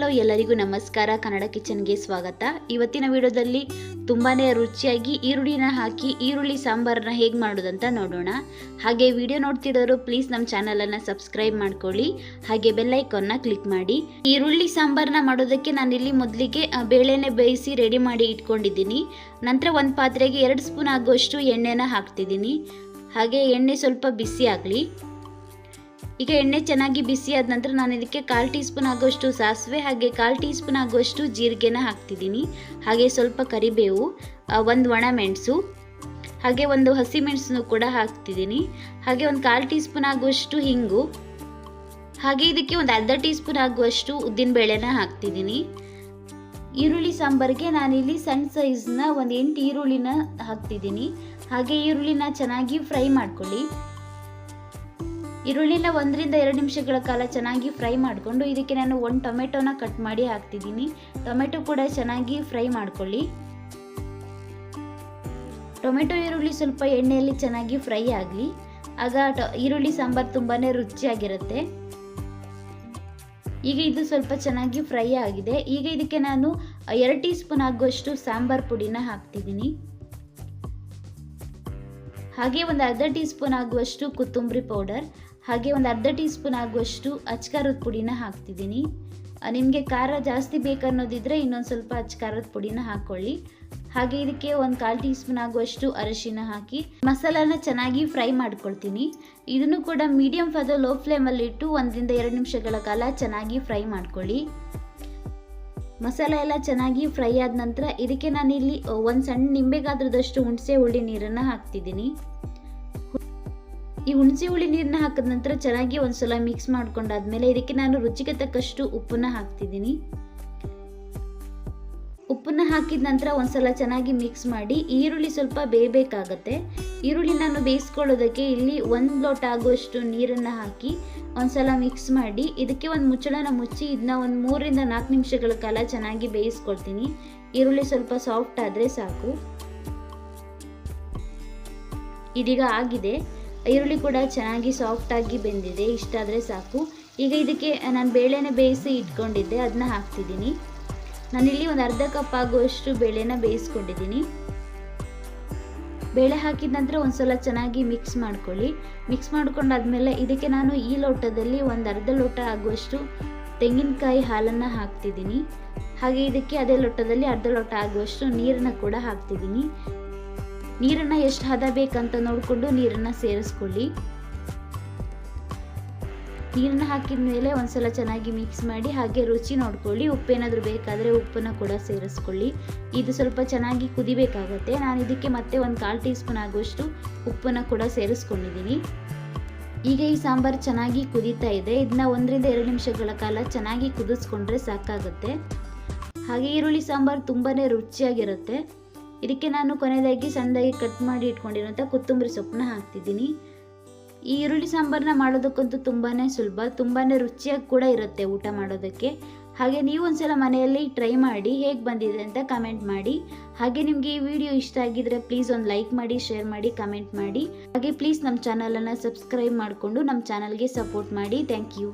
Hello ಎಲ್ಲರಿಗೂ ನಮಸ್ಕಾರ. ಕನ್ನಡ ಕಿಚನ್ಗೆ ಸ್ವಾಗತ. ಇವತ್ತಿನ ವಿಡಿಯೋದಲ್ಲಿ ತುಂಬಾ ರುಚಿಯಾಗಿ ಈರುಳ್ಳಿನ ಹಾಕಿ ಈರುಳ್ಳಿ ಸಾಂಬಾರನ್ನ ಹೇಗೆ ಮಾಡೋದಂತ ನೋಡೋಣ. ಹಾಗೆ ವಿಡಿಯೋ ನೋಡ್ತಿರೋರು ಪ್ಲೀಸ್ ನಮ್ಮ ಚಾನಲನ್ನು ಸಬ್ಸ್ಕ್ರೈಬ್ ಮಾಡ್ಕೊಳ್ಳಿ. ಹಾಗೆ ಬೆಲ್ಲೈಕನ್ನ ಕ್ಲಿಕ್ ಮಾಡಿ. ಈರುಳ್ಳಿ ಸಾಂಬಾರನ್ನ ಮಾಡೋದಕ್ಕೆ ನಾನಿಲ್ಲಿ ಮೊದಲಿಗೆ ಬೇಳೆನೆ ಬೇಯಿಸಿ ರೆಡಿ ಮಾಡಿ ಇಟ್ಕೊಂಡಿದ್ದೀನಿ. ನಂತರ ಒಂದು ಪಾತ್ರೆಗೆ ಎರಡು ಸ್ಪೂನ್ ಆಗುವಷ್ಟು ಎಣ್ಣೆನ ಹಾಕ್ತಿದ್ದೀನಿ. ಹಾಗೆ ಎಣ್ಣೆ ಸ್ವಲ್ಪ ಬಿಸಿ ಆಗಲಿ. ಈಗ ಎಣ್ಣೆ ಚೆನ್ನಾಗಿ ಬಿಸಿ ಆದ ನಂತರ ನಾನು ಇದಕ್ಕೆ ಕಾಲು ಟೀ ಸ್ಪೂನ್ ಆಗುವಷ್ಟು ಸಾಸಿವೆ ಹಾಗೆ ಕಾಲು ಟೀ ಸ್ಪೂನ್ ಆಗುವಷ್ಟು ಜೀರಿಗೆನ ಹಾಕ್ತಿದ್ದೀನಿ. ಹಾಗೆ ಸ್ವಲ್ಪ ಕರಿಬೇವು ಒಂದು ಒಣ ಮೆಣಸು, ಹಾಗೆ ಒಂದು ಹಸಿ ಮೆಣಸನ್ನು ಕೂಡ ಹಾಕ್ತಿದ್ದೀನಿ. ಹಾಗೆ ಒಂದು ಕಾಲು ಟೀ ಸ್ಪೂನ್ ಆಗುವಷ್ಟು ಹಿಂಗು, ಹಾಗೆ ಇದಕ್ಕೆ ಒಂದು ಅರ್ಧ ಟೀ ಸ್ಪೂನ್ ಆಗುವಷ್ಟು ಉದ್ದಿನ ಬೇಳೆನ ಹಾಕ್ತಿದ್ದೀನಿ. ಈರುಳ್ಳಿ ಸಾಂಬಾರಿಗೆ ನಾನಿಲ್ಲಿ ಸಣ್ಣ ಸೈಜ್ನ ಒಂದು ಎಂಟು ಈರುಳ್ಳಿನ ಹಾಕ್ತಿದ್ದೀನಿ. ಹಾಗೆ ಈರುಳ್ಳಿನ ಚೆನ್ನಾಗಿ ಫ್ರೈ ಮಾಡ್ಕೊಳ್ಳಿ. ಈರುಳ್ಳಿನ ಒಂದರಿಂದ ಎರಡು ನಿಮಿಷಗಳ ಕಾಲ ಚೆನ್ನಾಗಿ ಫ್ರೈ ಮಾಡಿಕೊಂಡು ಇದಕ್ಕೆ ನಾನು ಒಂದು ಟೊಮೆಟೊನ ಕಟ್ ಮಾಡಿ ಹಾಕ್ತಿದ್ದೀನಿ. ಟೊಮೆಟೊ ಕೂಡ ಚೆನ್ನಾಗಿ ಫ್ರೈ ಮಾಡ್ಕೊಳ್ಳಿ. ಟೊಮೆಟೊ ಈರುಳ್ಳಿ ಸ್ವಲ್ಪ ಎಣ್ಣೆಯಲ್ಲಿ ಚೆನ್ನಾಗಿ ಫ್ರೈ ಆಗಲಿ. ಆಗ ಈರುಳ್ಳಿ ಸಾಂಬಾರು ತುಂಬಾ ರುಚಿಯಾಗಿರುತ್ತೆ. ಈಗ ಇದು ಸ್ವಲ್ಪ ಚೆನ್ನಾಗಿ ಫ್ರೈ ಆಗಿದೆ. ಈಗ ಇದಕ್ಕೆ ನಾನು ಎರಡು ಟೀ ಸ್ಪೂನ್ ಆಗುವಷ್ಟು ಸಾಂಬಾರು ಪುಡಿನ ಹಾಕ್ತಿದ್ದೀನಿ. ಹಾಗೆ ಒಂದು ಅರ್ಧ ಟೀ ಸ್ಪೂನ್ ಆಗುವಷ್ಟು ಕೊತ್ತಂಬರಿ ಪೌಡರ್ ಹಾಗೆ ಒಂದು ಅರ್ಧ ಟೀ ಸ್ಪೂನ್ ಆಗುವಷ್ಟು ಅಚ್ಕಾರದ ಪುಡಿನ ಹಾಕ್ತಿದ್ದೀನಿ. ನಿಮಗೆ ಖಾರ ಜಾಸ್ತಿ ಬೇಕನ್ನೋದಿದ್ರೆ ಇನ್ನೊಂದು ಸ್ವಲ್ಪ ಅಚ್ಕಾರದ ಪುಡಿನ ಹಾಕ್ಕೊಳ್ಳಿ ಹಾಗೆ ಇದಕ್ಕೆ ಒಂದು ಕಾಲು ಟೀ ಸ್ಪೂನ್ ಆಗುವಷ್ಟು ಅರಶಿನ ಹಾಕಿ ಮಸಾಲಾನ ಚೆನ್ನಾಗಿ ಫ್ರೈ ಮಾಡ್ಕೊಳ್ತೀನಿ. ಇದನ್ನು ಕೂಡ ಮೀಡಿಯಂ ಅಥವಾ ಲೋ ಫ್ಲೇಮಲ್ಲಿ ಇಟ್ಟು ಒಂದರಿಂದ ಎರಡು ನಿಮಿಷಗಳ ಕಾಲ ಚೆನ್ನಾಗಿ ಫ್ರೈ ಮಾಡ್ಕೊಳ್ಳಿ. ಮಸಾಲೆ ಎಲ್ಲ ಚೆನ್ನಾಗಿ ಫ್ರೈ ಆದ ನಂತರ ಇದಕ್ಕೆ ನಾನಿಲ್ಲಿ ಒಂದು ಸಣ್ಣ ನಿಂಬೆಗಾದ್ರದಷ್ಟು ಹುಣಸೆ ಹುಳಿ ನೀರನ್ನು ಹಾಕ್ತಿದ್ದೀನಿ. ಈ ಹುಣಸೆ ಹುಳಿ ನೀರನ್ನ ಹಾಕಿದ ನಂತರ ಚೆನ್ನಾಗಿ ಒಂದ್ಸಲ ಮಿಕ್ಸ್ ಮಾಡ್ಕೊಂಡಾದ್ಮೇಲೆ ಇದಕ್ಕೆ ನಾನು ರುಚಿಗೆ ತಕ್ಕಷ್ಟು ಉಪ್ಪನ್ನ ಹಾಕ್ತಿದ್ದೀನಿ. ಉಪ್ಪನ್ನ ಹಾಕಿದ ನಂತರ ಒಂದ್ಸಲ ಚೆನ್ನಾಗಿ ಮಿಕ್ಸ್ ಮಾಡಿ ಈರುಳ್ಳಿ ಸ್ವಲ್ಪ ಬೇಯಬೇಕಾಗತ್ತೆ. ಈರುಳ್ಳಿ ನಾನು ಬೇಯಿಸ್ಕೊಳ್ಳೋದಕ್ಕೆ ಇಲ್ಲಿ ಒಂದು ಲೋಟ ಆಗುವಷ್ಟು ನೀರನ್ನು ಹಾಕಿ ಒಂದ್ಸಲ ಮಿಕ್ಸ್ ಮಾಡಿ ಇದಕ್ಕೆ ಒಂದು ಮುಚ್ಚಳನ ಮುಚ್ಚಿ ಇದನ್ನ ಒಂದು ಮೂರರಿಂದ ನಾಲ್ಕು ನಿಮಿಷಗಳ ಕಾಲ ಚೆನ್ನಾಗಿ ಬೇಯಿಸ್ಕೊಳ್ತೀನಿ. ಈರುಳ್ಳಿ ಸ್ವಲ್ಪ ಸಾಫ್ಟ್ ಆದರೆ ಸಾಕು. ಇದೀಗ ಆಗಿದೆ. ಈರುಳ್ಳಿ ಕೂಡ ಚೆನ್ನಾಗಿ ಸಾಫ್ಟಾಗಿ ಬೆಂದಿದೆ. ಇಷ್ಟಾದರೆ ಸಾಕು. ಈಗ ಇದಕ್ಕೆ ನಾನು ಬೇಳೆನ ಬೇಯಿಸಿ ಇಟ್ಕೊಂಡಿದ್ದೆ. ಅದನ್ನ ಹಾಕ್ತಿದ್ದೀನಿ. ನಾನಿಲ್ಲಿ ಒಂದು ಅರ್ಧ ಕಪ್ ಆಗುವಷ್ಟು ಬೇಳೆನ ಬೇಯಿಸ್ಕೊಂಡಿದ್ದೀನಿ. ಬೇಳೆ ಹಾಕಿದ ನಂತರ ಒಂದ್ಸಲ ಚೆನ್ನಾಗಿ ಮಿಕ್ಸ್ ಮಾಡ್ಕೊಳ್ಳಿ. ಮಿಕ್ಸ್ ಮಾಡ್ಕೊಂಡಾದ್ಮೇಲೆ ಇದಕ್ಕೆ ನಾನು ಈ ಲೋಟದಲ್ಲಿ ಒಂದು ಅರ್ಧ ಲೋಟ ಆಗುವಷ್ಟು ತೆಂಗಿನಕಾಯಿ ಹಾಲನ್ನು ಹಾಕ್ತಿದ್ದೀನಿ. ಹಾಗೆ ಇದಕ್ಕೆ ಅದೇ ಲೋಟದಲ್ಲಿ ಅರ್ಧ ಲೋಟ ಆಗುವಷ್ಟು ನೀರನ್ನ ಕೂಡ ಹಾಕ್ತಿದ್ದೀನಿ. ನೀರನ್ನು ಎಷ್ಟು ಹದ ಬೇಕಂತ ನೋಡಿಕೊಂಡು ನೀರನ್ನು ಸೇರಿಸ್ಕೊಳ್ಳಿ. ನೀರನ್ನು ಹಾಕಿದ ಮೇಲೆ ಒಂದ್ಸಲ ಚೆನ್ನಾಗಿ ಮಿಕ್ಸ್ ಮಾಡಿ ಹಾಗೆ ರುಚಿ ನೋಡ್ಕೊಳ್ಳಿ. ಉಪ್ಪೇನಾದರೂ ಬೇಕಾದರೆ ಉಪ್ಪನ್ನು ಕೂಡ ಸೇರಿಸ್ಕೊಳ್ಳಿ. ಇದು ಸ್ವಲ್ಪ ಚೆನ್ನಾಗಿ ಕುದಿಬೇಕಾಗತ್ತೆ. ನಾನು ಇದಕ್ಕೆ ಮತ್ತೆ ಒಂದು ಕಾಲು ಟೀ ಸ್ಪೂನ್ ಆಗುವಷ್ಟು ಉಪ್ಪನ್ನು ಕೂಡ ಸೇರಿಸ್ಕೊಂಡಿದ್ದೀನಿ ಈಗ ಈ ಸಾಂಬಾರು ಚೆನ್ನಾಗಿ ಕುದೀತಾ ಇದೆ. ಇದನ್ನ ಒಂದರಿಂದ ಎರಡು ನಿಮಿಷಗಳ ಕಾಲ ಚೆನ್ನಾಗಿ ಕುದಿಸ್ಕೊಂಡ್ರೆ ಸಾಕಾಗುತ್ತೆ. ಹಾಗೆ ಈರುಳ್ಳಿ ಸಾಂಬಾರು ತುಂಬಾ ರುಚಿಯಾಗಿರುತ್ತೆ. ಇದಕ್ಕೆ ನಾನು ಕೊನೆಯದಾಗಿ ಸಣ್ಣದಾಗಿ ಕಟ್ ಮಾಡಿ ಇಟ್ಕೊಂಡಿರೋಂಥ ಕೊತ್ತಂಬರಿ ಸೊಪ್ಪನ್ನ ಹಾಕ್ತಿದ್ದೀನಿ. ಈ ಈರುಳ್ಳಿ ಸಾಂಬಾರನ್ನ ಮಾಡೋದಕ್ಕಂತೂ ತುಂಬಾ ಸುಲಭ ತುಂಬಾ ರುಚಿಯಾಗಿ ಕೂಡ ಇರುತ್ತೆ ಊಟ ಮಾಡೋದಕ್ಕೆ. ಹಾಗೆ ನೀವು ಒಂದ್ಸಲ ಮನೆಯಲ್ಲಿ ಟ್ರೈ ಮಾಡಿ ಹೇಗೆ ಬಂದಿದೆ ಅಂತ ಕಮೆಂಟ್ ಮಾಡಿ. ಹಾಗೆ ನಿಮಗೆ ಈ ವಿಡಿಯೋ ಇಷ್ಟ ಆಗಿದ್ರೆ ಪ್ಲೀಸ್ ಒಂದು ಲೈಕ್ ಮಾಡಿ ಶೇರ್ ಮಾಡಿ ಕಮೆಂಟ್ ಮಾಡಿ. ಹಾಗೆ ಪ್ಲೀಸ್ ನಮ್ಮ ಚಾನಲನ್ನು ಸಬ್ಸ್ಕ್ರೈಬ್ ಮಾಡಿಕೊಂಡು ನಮ್ಮ ಚಾನಲ್ಗೆ ಸಪೋರ್ಟ್ ಮಾಡಿ. Thank you